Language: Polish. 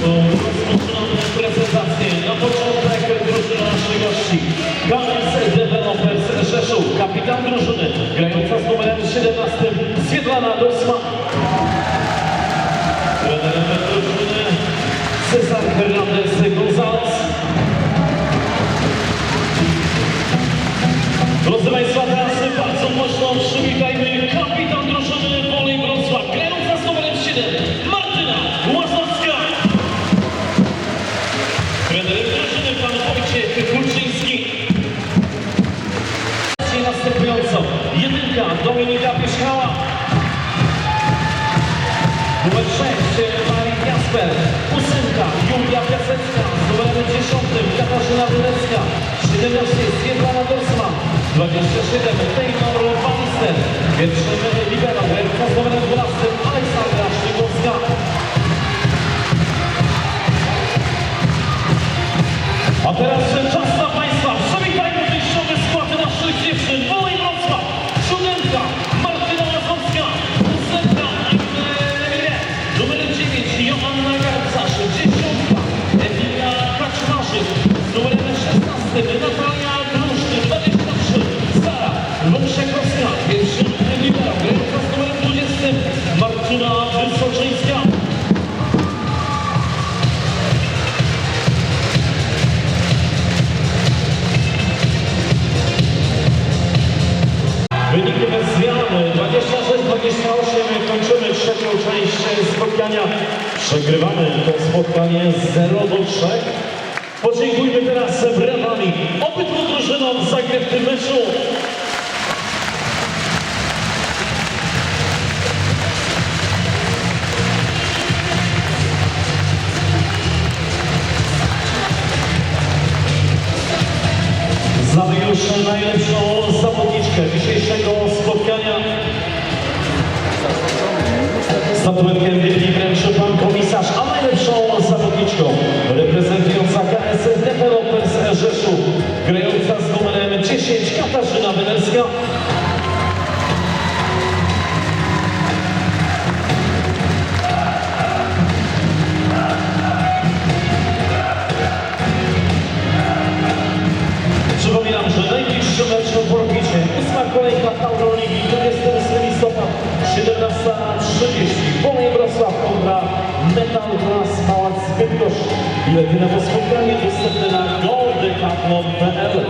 rozpoczynamy prezentację. Na początek drużyna naszych gości. Galens Developers Rzeszów, kapitan drużyny, grająca z numerem 17, Swiedlana Dosma. Trenerem drużyny Cezar Hernandez Gonzalez. Drodzy Państwo, Trenerem drużyny pan Wojciech następująco jedynka Dominika Pierzchała. Numer 6 Marii Jasper. Ósemka Julia Piasecka. Z numerem 10 Katarzyna Wydecka. 17 Swietlana Dorsman. 27 Taylor Bannister. Pierwszym libero grająca z numerem 12 A bez zmiany 26-28 kończymy trzecią część spotkania. Przegrywamy to spotkanie 0 do 3. Podziękujmy teraz brawami obydwu drużynom za grę w tym meczu. Już najlepszą Statuetkę wybiegnie wręcz pan komisarz, a najlepszą zawodniczką reprezentująca KS Developers Rzeszów, grająca z numerem 10 Katarzyna Wynerska. Przypominam, że najbliższy mecz w Orbicie, ósma kolejka Tauroligi, 28 listopad, 17.30. Metal Glass Pałac Bydgoszcz. Bilety spotkanie dostępne na goldecathlon.pl